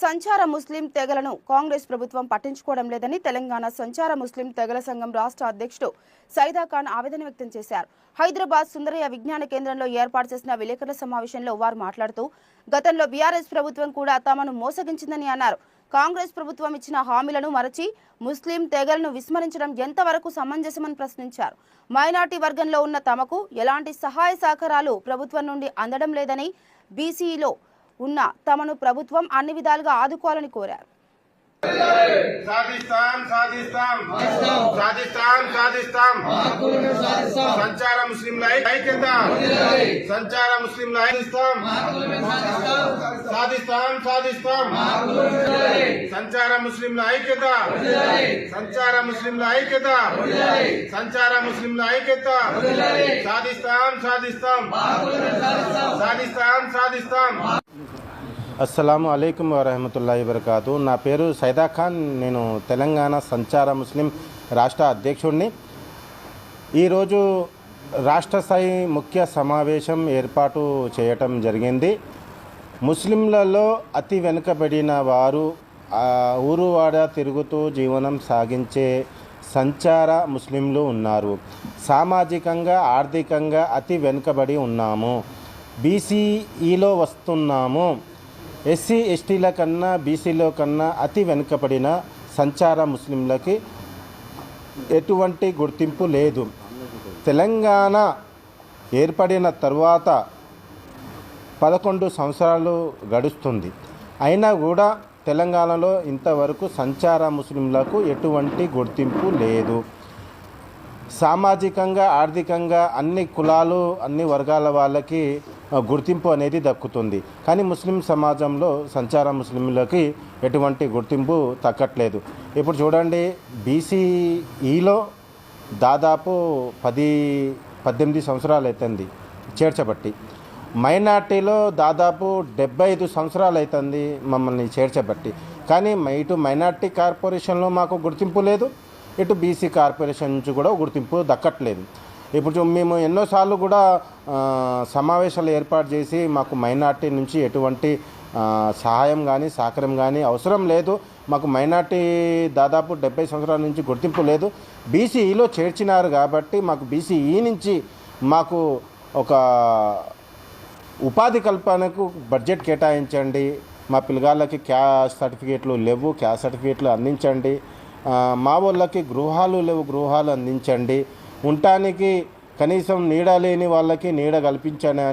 సంచార ముస్లిం తెగలను కాంగ్రెస్ ప్రభుత్వం పట్టించుకోవడం లేదని తెలంగాణ సంచార ముస్లిం తెగల సంఘం రాష్ట్ర అధ్యక్షుడు సైదా ఖాన్ ఆవేదన వ్యక్తం చేశారు. హైదరాబాద్ సుందరయ్య విజ్ఞాన కేంద్రంలో ఏర్పాటు చేసిన విలేకరుల సమావేశంలో వారు మాట్లాడుతూ గతంలో బీఆర్ఎస్ ప్రభుత్వం కూడా తమను మోసగించిందని అన్నారు. కాంగ్రెస్ ప్రభుత్వం ఇచ్చిన హామీలను మరచి ముస్లిం తెగలను విస్మరించడం ఎంతవరకు సమంజసమని ప్రశ్నించారు. మైనార్టీ వర్గంలో ఉన్న తమకు ఎలాంటి సహాయ సహకారాలు ప్రభుత్వం నుండి అందడం లేదని బీసీలో ఉన్న తమను ప్రభుత్వం అన్ని విధాలుగా ఆదుకోవాలని కోరారు. సాధిస్తాం సాధిస్తాం. సాధిస్తాం సాధిస్తాం. సంచార ముస్లింల ఐక్యత సంచార ముస్లింల సాధిస్తాం. సాధిస్తాం సాధిస్తాం. సంచార ముస్లింల ఐక్యత. సంచార ముస్లింల ఐక్యత. సంచార ముస్లింల ఐక్యత. సాధిస్తాం సాధిస్తాం. సాధిస్తాం సాధిస్తాం. అస్సలం అయికం వరహమతుల్లాhi వరకాతు నా పేరు సైదా ఖాన్. నేను తెలంగాణ సంచార ముస్లిం రాష్ట్ర అధ్యక్షుడిని ఈరోజు రాష్ట్ర స్థాయి ముఖ్య సమావేశం ఏర్పాటు చేయటం జరిగింది. ముస్లింలలో అతి వెనుకబడిన వారు ఊరువాడ తిరుగుతూ జీవనం సాగించే సంచార ముస్లింలు ఉన్నారు. సామాజికంగా ఆర్థికంగా అతి వెనుకబడి ఉన్నాము. బీసీఈలో వస్తున్నాము. ఎస్సీ ఎస్టీల కన్నా బీసీలో కన్నా అతి వెనుకబడిన సంచార ముస్లింలకి ఎటువంటి గుర్తింపు లేదు. తెలంగాణ ఏర్పడిన తర్వాత పదకొండు సంవత్సరాలు గడుస్తుంది. అయినా కూడా తెలంగాణలో ఇంతవరకు సంచార ముస్లింలకు ఎటువంటి గుర్తింపు లేదు. సామాజికంగా ఆర్థికంగా అన్ని కులాలు అన్ని వర్గాల వాళ్ళకి గుర్తింపు అనేది దక్కుతుంది. కానీ ముస్లిం సమాజంలో సంచార ముస్లింలకి ఎటువంటి గుర్తింపు దక్కట్లేదు ఇప్పుడు చూడండి బీసీఈలో దాదాపు పది పద్దెనిమిది సంవత్సరాలు అవుతుంది చేర్చబట్టి. మైనార్టీలో దాదాపు డెబ్బై ఐదు సంవత్సరాలు అవుతుంది మమ్మల్ని చేర్చబట్టి. కానీ మ- ఇటు మైనార్టీ కార్పొరేషన్లో మాకు గుర్తింపు లేదు ఇటు బీసీ కార్పొరేషన్ నుంచి కూడా గుర్తింపు దక్కట్లేదు. ఇప్పుడు మేము ఎన్నోసార్లు కూడా సమావేశాలు ఏర్పాటు చేసి మాకు మైనార్టీ నుంచి ఎటువంటి సహాయం కానీ సహకారం కానీ అవసరం లేదు. మాకు మైనార్టీ దాదాపు డెబ్బై సంవత్సరాల నుంచి గుర్తింపు లేదు. బీసీఈలో చేర్చినారు కాబట్టి మాకు బీసీఈ నుంచి మాకు ఒక ఉపాధి కల్పనకు బడ్జెట్ కేటాయించండి. మా పిల్లగాళ్ళకి క్యాష్ సర్టిఫికేట్లు లేవు క్యాష్ సర్టిఫికేట్లు అందించండి. మా వాళ్ళకి గృహాలు లేవు గృహాలు అందించండి. ఉండటానికి కనీసం నీడ లేని వాళ్ళకి నీడ కల్పించండి